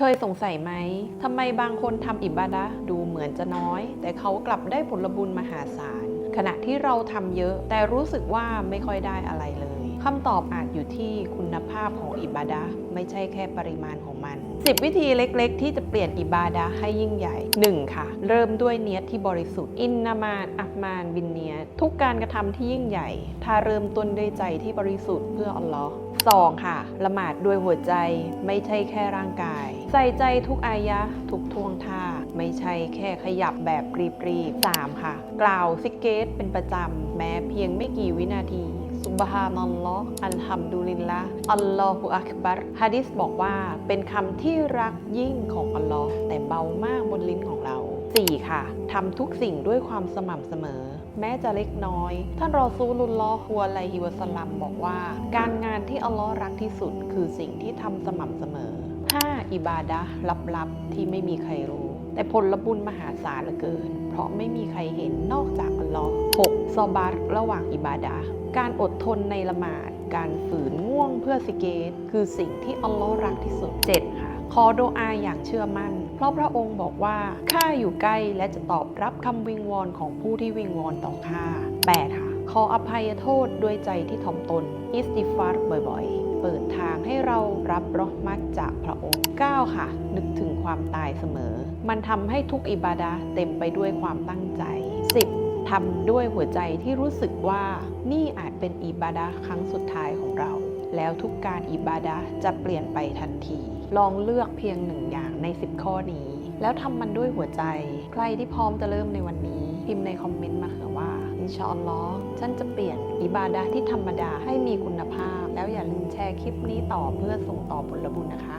เคยสงสัยไหมทำไมบางคนทำอิบาดะดูเหมือนจะน้อย แต่เขากลับได้ผลบุญมหาศาล ขณะที่เราทำเยอะแต่รู้สึกว่าไม่ค่อยได้อะไรเลยคำตอบอาจอยู่ที่คุณภาพของอิบาดะไม่ใช่แค่ปริมาณของมัน 10 วิธีเล็กๆ ที่จะเปลี่ยนอิบาดะให้ยิ่งใหญ่ 1. ค่ะ เริ่มด้วยเนียตที่บริสุทธิ์ อินนามานอัฟมานบินเนียตทุกการกระทำที่ยิ่งใหญ่ ถ้าเริ่มต้นด้วยใจที่บริสุทธิ์เพื่ออัลลอฮ์ 2. ค่ะ ละหมาดด้วยหัวใจไม่ใช่แค่ร่างกาย ใส่ใจทุกอายะทุกท่วงท่าม ช่แค่ขยับแบบรีบๆ 3. ค่ะ กล่าวซิกเกตเป็นประจำ แม้เพียงไม่กี่วินาทีซุบฮานัลลอฮ์อัลฮัมดุลิลละอัลลอฮุอักบัรฮะดิษบอกว่าเป็นคำที่รักยิ่งของอัลลอฮ์แต่เบามากบนลิ้นของเรา 4. ค่ะทำทุกสิ่งด้วยความสม่ำเสมอ แม้จะเล็กน้อย ท่านรอซูลุลลอฮัวอะลัยฮิวสลัมบอกว่า การงานที่อัลลอฮ์รักที่สุด คือสิ่งที่ทำสม่ำเสมอ 5. อิบาดะลับๆที่ไม่มีใครรู้ แต่ผลบุญมหาศาลเหลือเกิน เพราะไม่มีใครเห็นนอกจากอัลลอฮ์ 6. ซอบัตระหว่างอิบาดะห์การอดทนในละหมาด การฝืนง่วงเพื่อสิเกต คือสิ่งที่อัลลอฮ์รักที่สุด 7. ค่ะ ขอโดอาอย่างเชื่อมั่น เพราะพระองค์บอกว่า ข้าอยู่ใกล้และจะตอบรับคำวิงวอนของผู้ที่วิงวอนต่อข้า 8. ค่ะ ขออภัยโทษด้วยใจที่ถ่อมตน อิสติฟาร์บ่อยๆ เปิดทางให้เรารับรอห์มัตจากพระองค์ 9. ค่ะ นึกถึงความตายเสมอ มันทำให้ทุกอิบาดะเต็มไปด้วยความตั้งใจ 10. ทำด้วยหัวใจที่รู้สึกว่านี่อาจเป็นอิบาดะครั้งสุดท้ายของเรา แล้วทุกการอิบาดะจะเปลี่ยนไปทันที ลองเลือกเพียงหนึ่งอย่างใน 10 ข้อนี้ แล้วทำมันด้วยหัวใจ ใครที่พร้อมจะเริ่มในวันนี้ พิมพ์ในคอมเมนต์มาค่ะว่าอินชอัลลอฉันจะเปลี่ยนอิบาดะที่ธรรมดาให้มีคุณภาพแล้วอย่าลืม แชร์คลิปนี้ต่อเพื่อส่งต่อผลบุญนะคะ